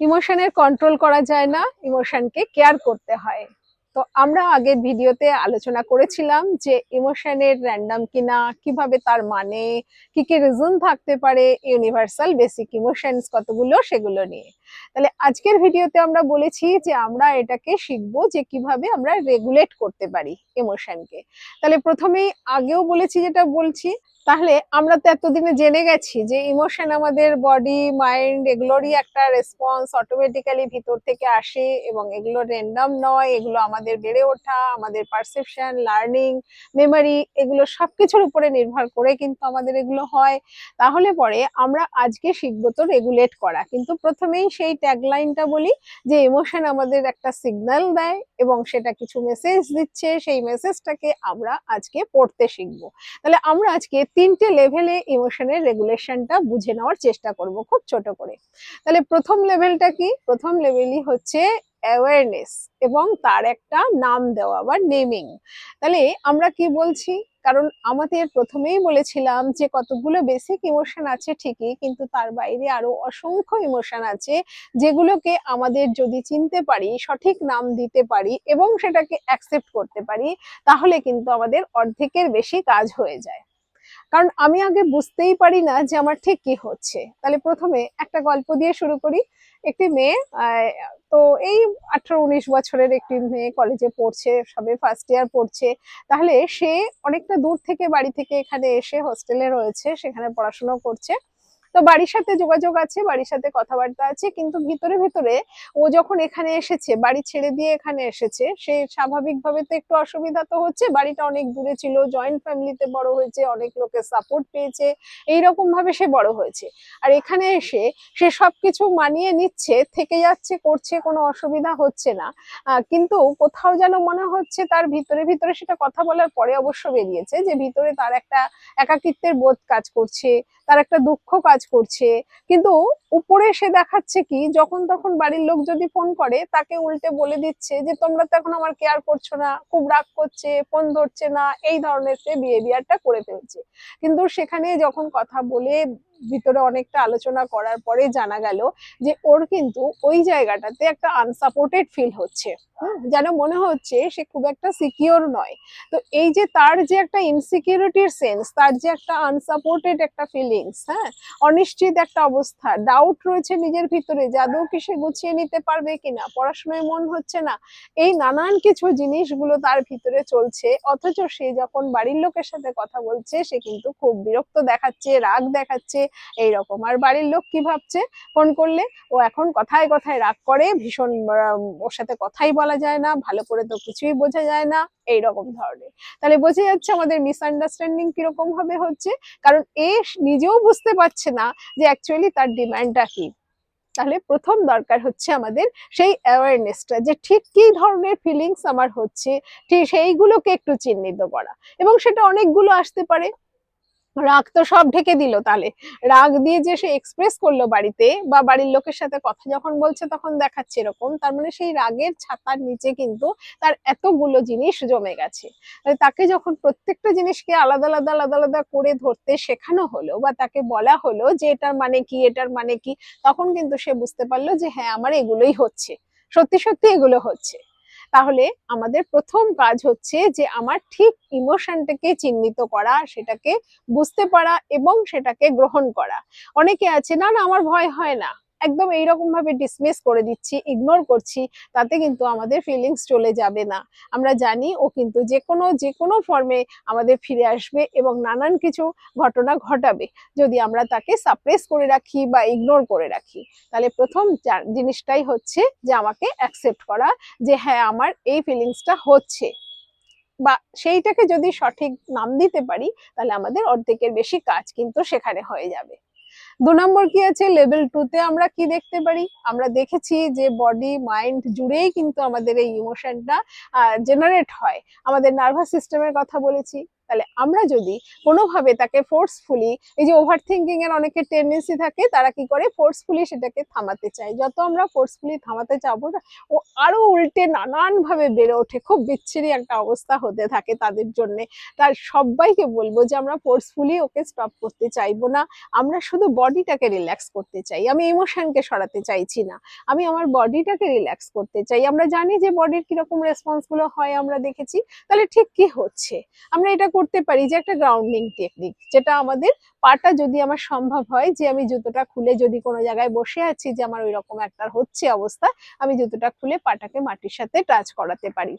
ইমোশনের control করা যায় না ইমোশনকে কেয়ার করতে হয়। তো আমরা আগের ভিডিওতে আলোচনা করেছিলাম যে ইমোশনের র্যান্ডাম কিনা, কীভাবে তার মানে কি কি রিজন থাকতে পারে ইউনিভার্সাল বেসিক ইমোশনস কতগুলো সেগুলো নিয়ে। তাহলে আজকের ভিডিওতে আমরা বলেছি যে আমরা এটাকে শিখব যে কীভাবে আমরা রেগুলেট করতে পারি ইমোশনকে তাহলে প্রথমেই আগেও বলেছি যেটা বলছি, তাহলে আমরা তো এতদিনে জেনে গেছি যে ইমোশন আমাদের বডি মাইন্ড এগুলোরই একটা রেসপন্স অটোমেটিক্যালি ভিতর থেকে আসে এবং এগুলো র্যান্ডাম নয়, এগুলো আমাদের বেড়ে ওঠা, আমাদের পারসেপশন লার্নিং মেমোরি এগুলো সবকিছুর উপরে নির্ভর করে কিন্তু আমাদের এগুলো হয়। তাহলে পরে আমরা আজকে শিখব তো রেগুলেট করা। কিন্তু প্রথমেই সেই ট্যাগলাইনটা বলি যে ইমোশন আমাদের একটা সিগন্যাল দেয় এবং সেটা কিছু মেসেজ দিচ্ছে, সেই মেসেজটাকে আমরা আজকে পড়তে শিখব। তাহলে আমরা আজকে তিনটে লেভেলে ইমোশনের রেগুলেশনটা বুঝে নেওয়ার চেষ্টা করব খুব ছোট করে। তাহলে প্রথম লেভেলটা কি? প্রথম লেভেলই হচ্ছে অ্যাওয়ারনেস এবং তার একটা নাম দেওয়া বা নেমিং তাহলে আমরা কি বলছি? কারণ আমাদের প্রথমেই বলেছিলাম যে কতগুলো বেসিক ইমোশন আছে ঠিকই, কিন্তু তার বাইরে আরও অসংখ্য ইমোশন আছে যেগুলোকে আমাদের যদি চিনতে পারি, সঠিক নাম দিতে পারি এবং সেটাকে অ্যাকসেপ্ট করতে পারি, তাহলে কিন্তু আমাদের অর্ধেকের বেশি কাজ হয়ে যায়। কারণ আমি আগে বুঝতেই পারি না যে আমার ঠিক কি হচ্ছে। তাহলে প্রথমে একটা গল্প দিয়ে শুরু করি। একটি মেয়ে তো এই আঠারো উনিশ বছরের একটি মেয়ে কলেজে পড়ছে, সবে ফার্স্ট ইয়ার পড়ছে। তাহলে সে অনেকটা দূর থেকে বাড়ি থেকে এখানে এসে হোস্টেলে রয়েছে, সেখানে পড়াশোনা করছে। তো বাড়ির সাথে যোগাযোগ আছে, বাড়ির সাথে কথাবার্তা আছে, কিন্তু ভিতরে ভিতরে ও যখন এখানে এসেছে, বাড়ি ছেড়ে দিয়ে এখানে এসেছে, সে স্বাভাবিকভাবে তো একটু অসুবিধা তো হচ্ছে, বাড়িটা অনেক দূরে ছিল জয়েন্ট ফ্যামিলিতে বড় হয়েছে, অনেক লোকের সাপোর্ট পেয়েছে এইরকম ভাবে সে বড় হয়েছে। আর এখানে এসে সে সবকিছু মানিয়ে নিচ্ছে, থেকে যাচ্ছে, করছে, কোনো অসুবিধা হচ্ছে না। কিন্তু কোথাও যেন মনে হচ্ছে তার ভিতরে ভিতরে সেটা কথা বলার পরে অবশ্য বেরিয়েছে, যে ভিতরে তার একটা একাকিত্বের বোধ কাজ করছে, তার একটা দুঃখ কাজ করছে। কিন্তু উপরে সে দেখাচ্ছে কি, যখন তখন বাড়ির লোক যদি ফোন করে, তাকে উল্টে বলে দিচ্ছে যে, তোমরা তো এখন আমার কেয়ার করছ না, খুব রাগ করছে ফোন ধরছে না। এই ধরনের সে বিহেভিয়ারটা করে ফেলছে। কিন্তু সেখানে যখন কথা বলে ভিতরে অনেকটা আলোচনা করার পরে জানা গেল যে ওর কিন্তু ওই জায়গাটাতে একটা আনসাপোর্টেড ফিল হচ্ছে। যেন মনে হচ্ছে সে খুব একটা সিকিওর নয়। তো এই যে তার যে একটা ইনসিকিউরিটির সেন্স তার যে একটা আনসাপোর্টেড একটা ফিলিংস হ্যাঁ অনিশ্চিত একটা অবস্থা ডাউট রয়েছে নিজের ভিতরে যে আদৌ কি সে গুছিয়ে নিতে পারবে কিনা, পড়াশোনায় মন হচ্ছে না, এই নানান কিছু জিনিসগুলো তার ভিতরে চলছে, অথচ সে যখন বাড়ির লোকের সাথে কথা বলছে, সে কিন্তু খুব বিরক্ত দেখাচ্ছে, রাগ দেখাচ্ছে এইরকম। আর বাড়ির লোক কি ভাবছে? ফোন করলে ও এখন কথায় কথায় রাগ করে, ভীষণ ওর সাথে কথাই বলা যায় না, ভালো করে তো কিছুই বোঝা যায় না, এইরকম ধরনের। তাহলে বোঝা যাচ্ছে আমাদের মিসআন্ডারস্ট্যান্ডিং কীরকম ভাবে হচ্ছে, কারণ এ নিজেও বুঝতে পারছে না যে অ্যাকচুয়ালি তার ডিমান্ডটা কি। তাহলে প্রথম দরকার হচ্ছে আমাদের সেই অ্যাওয়ারনেসটা যে ঠিক কি ধরনের ফিলিংস আমার হচ্ছে, ঠিক সেইগুলোকে একটু চিহ্নিত করা। এবং সেটা অনেকগুলো আসতে পারে। রাগ তো সব ঢেকে দিল তাহলে রাগ দিয়ে যে সে এক্সপ্রেস করল বাড়িতে বা বাড়ির লোকের সাথে কথা যখন বলছে তখন দেখাচ্ছে এরকম, তার মানে সেই রাগের ছাতার নিচে কিন্তু তার এতগুলো জিনিস জমে গেছে। তাকে যখন প্রত্যেকটা জিনিসকে আলাদা আলাদা আলাদা আলাদা করে ধরতে শেখানো হলো বা তাকে বলা হলো যে এটার মানে কি, এটার মানে কি, তখন কিন্তু সে বুঝতে পারল যে হ্যাঁ আমার এগুলোই হচ্ছে। সত্যি সত্যি এগুলো হচ্ছে। তাহলে আমাদের প্রথম কাজ হচ্ছে যে আমার ঠিক ইমোশনটাকে চিহ্নিত করা, সেটাকে বুঝতে পারা এবং সেটাকে গ্রহণ করা। অনেকে আছে, না না, আমার ভয় হয় না। একদম এইরকম ভাবে ডিসমিস করে দিচ্ছি ইগনোর করছি, তাতে কিন্তু আমাদের ফিলিংস চলে যাবে না। আমরা জানি ও কিন্তু যে কোনো যে কোনো ফর্মে আমাদের ফিরে আসবে এবং নানান কিছু ঘটনা ঘটাবে। যদি আমরা তাকে সাপ্রেস করে রাখি বা ইগনোর করে রাখি, তাহলে প্রথম জিনিসটাই হচ্ছে যে আমাকে অ্যাকসেপ্ট করা যে হ্যাঁ আমার এই ফিলিংসটা হচ্ছে। বা সেইটাকে যদি সঠিক নাম দিতে পারি, তাহলে আমাদের অর্ধেকের বেশি কাজ কিন্তু সেখানে হয়ে যাবে। দু নম্বর কি আছে? লেভেল টু তে আমরা কি দেখতে পারি? আমরা দেখেছি যে বডি মাইন্ড জুড়েই কিন্তু আমাদের এই ইমোশনটা জেনারেট হয়। আমাদের নার্ভাস সিস্টেমের কথা বলেছি। তাহলে আমরা যদি কোনোভাবে তাকে ফোর্সফুলি এই যে ওভার থিঙ্কিং এর অনেকের টেন্ডেন্সি থাকে, তারা কি করে? ফোর্সফুলি সেটাকে থামাতে চায়। যত আমরা ফোর্সফুলি থামাতে চাবো না, ও আরও উল্টে নানান ভাবে বেড়ে ওঠে। খুব বিচ্ছিরি একটা অবস্থা হতে থাকে তাদের জন্য। তার সবাইকে বলব যে, আমরা ফোর্সফুলি ওকে স্টপ করতে চাইব না। আমরা শুধু বডিটাকে রিল্যাক্স করতে চাই। আমি ইমোশনকে সরাতে চাইছি না। আমি আমার বডিটাকে রিল্যাক্স করতে চাই। আমরা জানি যে বডির কীরকম রেসপন্সগুলো হয়, আমরা দেখেছি। তাহলে ঠিক কি হচ্ছে? আমরা এটা করতে পারি যে একটা গ্রাউন্ডিং টেকনিক যেটা আমাদের পাটা যদি আমার সম্ভব হয় যে আমি জুতোটা খুলে যদি কোনো জায়গায় বসে আছি যে আমার ওই রকম একটা হচ্ছে অবস্থা, আমি জুতোটা খুলে পাটাকে মাটির সাথে টাচ করাতে পারি।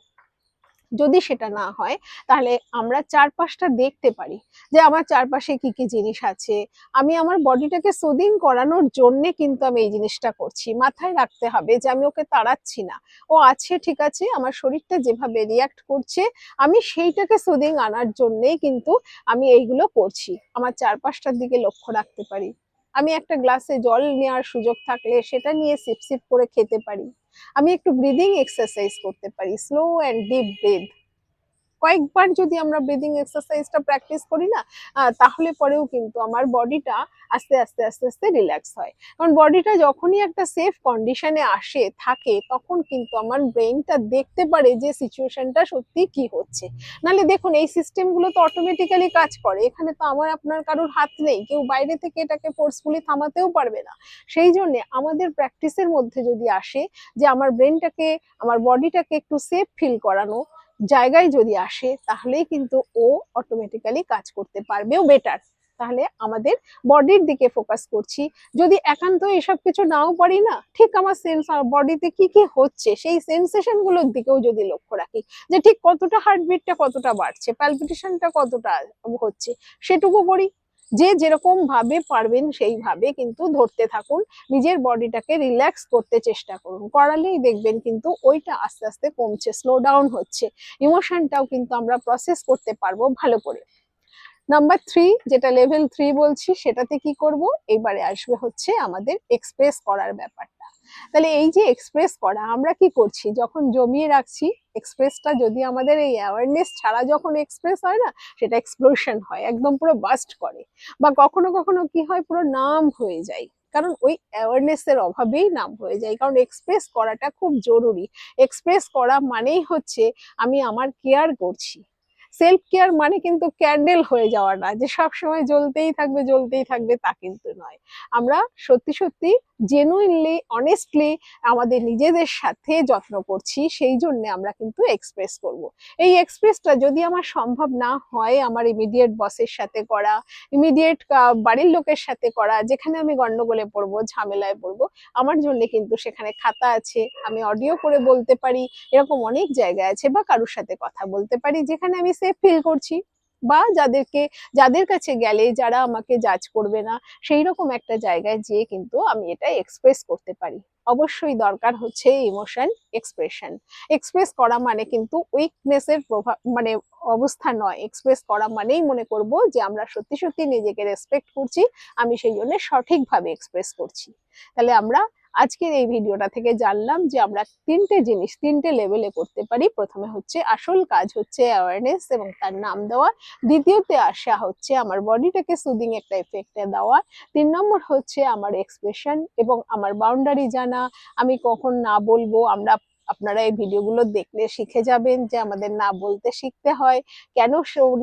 যদি সেটা না হয়, তাহলে আমরা চারপাশটা দেখতে পারি যে আমার চারপাশে কি কি জিনিস আছে। আমি আমার বডিটাকে সোদিং করানোর জন্যে কিন্তু আমি এই জিনিসটা করছি। মাথায় রাখতে হবে যে আমি ওকে তাড়াচ্ছি না। ও আছে, ঠিক আছে, আমার শরীরটা যেভাবে রিয়াক্ট করছে, আমি সেইটাকে সোদিং আনার জন্যেই কিন্তু আমি এইগুলো করছি। আমার চারপাশটার দিকে লক্ষ্য রাখতে পারি। আমি একটা গ্লাসে জল নেওয়ার সুযোগ থাকলে সেটা নিয়ে সিপ সিপ করে খেতে পারি। আমি একটু ব্রিদিং এক্সারসাইজ করতে পারি স্লো অ্যান্ড ডিপ ব্রিথ কয়েকবার যদি আমরা ব্রিদিং এক্সারসাইজটা প্র্যাকটিস করি না তাহলে পরেও কিন্তু আমার বডিটা আস্তে আস্তে আস্তে আস্তে রিল্যাক্স হয়। কারণ বডিটা যখনই একটা সেফ কন্ডিশনে আসে, থাকে, তখন কিন্তু আমার ব্রেনটা দেখতে পারে যে সিচুয়েশনটা সত্যি কি হচ্ছে। নাহলে দেখুন, এই সিস্টেমগুলো তো অটোমেটিক্যালি কাজ করে। এখানে তো আমার আপনার কারোর হাত নেই। কেউ বাইরে থেকে এটাকে ফোর্সফুলি থামাতেও পারবে না। সেই জন্য আমাদের প্র্যাকটিসের মধ্যে যদি আসে যে আমার ব্রেনটাকে আমার বডিটাকে একটু সেফ ফিল করানো জায়গায় যদি আসে, তাহলেই কিন্তু ও অটোমেটিক্যালি কাজ করতে পারবেও বেটার তাহলে আমাদের বডির দিকে ফোকাস করছি। যদি একান্ত এসব কিছু নাও পারি না, ঠিক আমার সেন্স বডিতে কি কি হচ্ছে, সেই সেন্সেশনগুলোর দিকেও যদি লক্ষ্য রাখি, যে ঠিক কতটা হার্টবিটটা কতটা বাড়ছে প্যালপিটেশনটা কতটা হচ্ছে, সেটুকু করি। যে যেরকম ভাবে পারবেন সেইভাবে কিন্তু ধরতে থাকুন। নিজের বডিটাকে রিল্যাক্স করতে চেষ্টা করুন। করালেই দেখবেন কিন্তু ওইটা আস্তে আস্তে কমছে স্লো ডাউন হচ্ছে। ইমোশনটাও কিন্তু আমরা প্রসেস করতে পারব ভালো করে। নাম্বার থ্রি যেটা লেভেল থ্রি বলছি, সেটাতে কি করব? এবারে আসবে হচ্ছে আমাদের এক্সপ্রেস করার ব্যাপারটা। তাহলে এই যে এক্সপ্রেস করা, আমরা কি করছি? যখন জমিয়ে রাখছি এক্সপ্রেসটা যদি আমাদের এই অ্যাওয়ারনেস ছাড়া যখন এক্সপ্রেস হয় না, সেটা এক্সপ্লোশন হয়, একদম পুরো বাস্ট করে। বা কখনো কখনো কি হয়, পুরো নাম হয়ে যায়। কারণ ওই অ্যাওয়ারনেস এর অভাবেই নাম হয়ে যায়। কারণ এক্সপ্রেস করাটা খুব জরুরি। এক্সপ্রেস করা মানেই হচ্ছে, আমি আমার কেয়ার করছি। সেলফ কেয়ার মানে কিন্তু ক্যান্ডেল হয়ে যাওয়া না, যে সব সময় জ্বলতেই থাকবে জ্বলতেই থাকবে তা কিন্তু নয়। আমরা সত্যি সত্যি জেনুইনলি অনেস্টলি আমাদের নিজেদের সাথে যত্ন করছি, সেই জন্য আমরা কিন্তু এক্সপ্রেস করব। এই এক্সপ্রেসটা যদি আমার সম্ভব না হয় আমার ইমিডিয়েট বসের সাথে করা ইমিডিয়েট বাড়ির লোকের সাথে করা, যেখানে আমি গন্ডগোলে পড়ব, ঝামেলায় পড়ব, আমার জন্য কিন্তু সেখানে খাতা আছে, আমি অডিও করে বলতে পারি, এরকম অনেক জায়গা আছে বা কারোর সাথে কথা বলতে পারি, যেখানে আমি সেফ ফিল করছি বা যাদেরকে, যাদের কাছে গেলে যারা আমাকে জাজ করবে না সেই রকম একটা জায়গায় যেয়ে কিন্তু আমি এটা এক্সপ্রেস করতে পারি। অবশ্যই দরকার হচ্ছে ইমোশন এক্সপ্রেশন এক্সপ্রেস করা মানে কিন্তু উইকনেসের প্রভাব মানে অবস্থা নয়। এক্সপ্রেস করা মানেই মনে করব যে আমরা সত্যি সত্যি নিজেকে রেসপেক্ট করছি, আমি সেই জন্য সঠিকভাবে এক্সপ্রেস করছি। তাহলে আমরা আজকের এই ভিডিওটা থেকে জানলাম যে আমরা তিনটে জিনিস, তিনটে লেভেলে করতে পারি। প্রথমে হচ্ছে আসল কাজ হচ্ছে অ্যাওয়ারনেস এবং তার নাম দেওয়া। দ্বিতীয়তে আসা হচ্ছে আমার বডিটাকে সুদিং একটা এফেক্টে দেওয়া। তিন নম্বর হচ্ছে আমার এক্সপ্রেশন এবং আমার বাউন্ডারি জানা। আমি কখন না বলব, আমরা আপনারা এই ভিডিওগুলো দেখলে শিখে যাবেন যে আমাদের না বলতে শিখতে হয়, কেন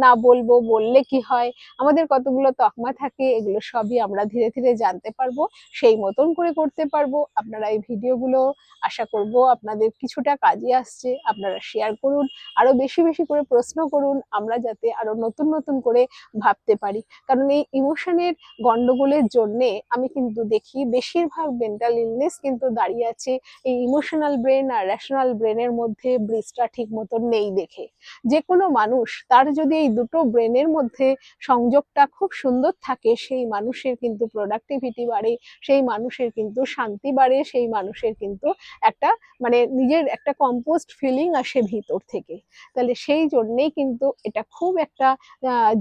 না বলব, বললে কি হয়? আমাদের কতগুলো তকমা থাকে, এগুলো সবই আমরা ধীরে ধীরে জানতে পারব, সেই মতন করে করতে পারব। আপনারা এই ভিডিওগুলো আশা করব আপনাদের কিছুটা কাজে আসছে, আপনারা শেয়ার করুন, আরও বেশি বেশি করে প্রশ্ন করুন, আমরা যাতে আরও নতুন নতুন করে ভাবতে পারি। কারণ এই ইমোশনের গন্ডগোলের জন্যে আমি কিন্তু দেখি বেশিরভাগ মেন্টাল ইলনেস কিন্তু দাঁড়িয়ে আছে, এই ইমোশনাল ব্রেন আর র্যাশনাল ব্রেনের মধ্যে ব্রিজটা ঠিক মতন নেই দেখে। যে কোনো মানুষ, তার যদি এই দুটো ব্রেনের মধ্যে সংযোগটা খুব সুন্দর থাকে, সেই মানুষের কিন্তু প্রোডাক্টিভিটি বাড়ে, সেই মানুষের কিন্তু শান্তি বাড়ে, সেই মানুষের কিন্তু একটা মানে নিজের একটা কম্পোস্ট ফিলিং আসে ভিতর থেকে। তাহলে সেই জন্যেই কিন্তু এটা খুব একটা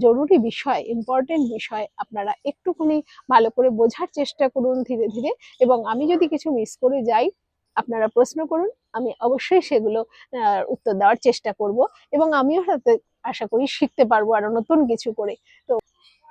জরুরি বিষয় ইম্পর্টেন্ট বিষয়। আপনারা একটুখানি ভালো করে বোঝার চেষ্টা করুন ধীরে ধীরে। এবং আমি যদি কিছু মিস করে যাই, আপনারা প্রশ্ন করুন। আমি অবশ্যই সেগুলো উত্তর দেওয়ার চেষ্টা করব এবং আমিও সাথে আশা করি শিখতে পারব আরও নতুন কিছু করে। তো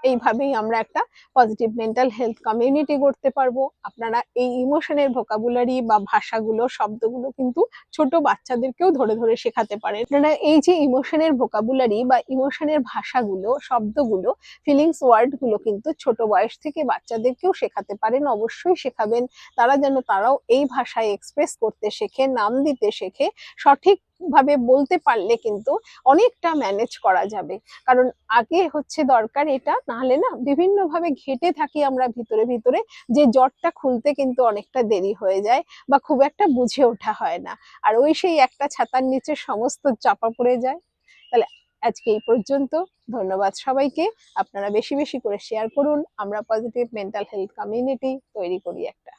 এইভাবেই আমরা একটা পজিটিভ মেন্টাল হেলথ কমিউনিটি করতে পারব। আপনারা এই ইমোশনের ভোকাবুলারি বা ভাষাগুলো, শব্দগুলো কিন্তু ছোট বাচ্চাদেরকেও ধরে ধরে শেখাতে পারেন। আপনারা এই যে ইমোশনের ভোকাবুলারি বা ইমোশনের ভাষাগুলো, শব্দগুলো ফিলিংস ওয়ার্ডগুলো কিন্তু ছোট বয়স থেকে বাচ্চাদেরকেও শেখাতে পারেন। অবশ্যই শেখাবেন। তারা যেন তারাও এই ভাষায় এক্সপ্রেস করতে শেখে, নাম দিতে শেখে, সঠিক ভাবে বলতে পারলে কিন্তু অনেকটা ম্যানেজ করা যাবে। কারণ আগে হচ্ছে দরকার এটা, নাহলে না বিভিন্ন ভাবে ঘেটে থাকি আমরা ভিতরে ভিতরে, যে জ্বরটা খুলতে কিন্তু অনেকটা দেরি হয়ে যায় বা খুব একটা বুঝে ওঠা হয় না। আর ওই সেই একটা ছাতার নিচে সমস্ত চাপা পড়ে যায়। তাহলে আজকে এই পর্যন্ত, ধন্যবাদ সবাইকে। আপনারা বেশি বেশি করে শেয়ার করুন। আমরা পজিটিভ মেন্টাল হেলথ কমিউনিটি তৈরি করি একটা।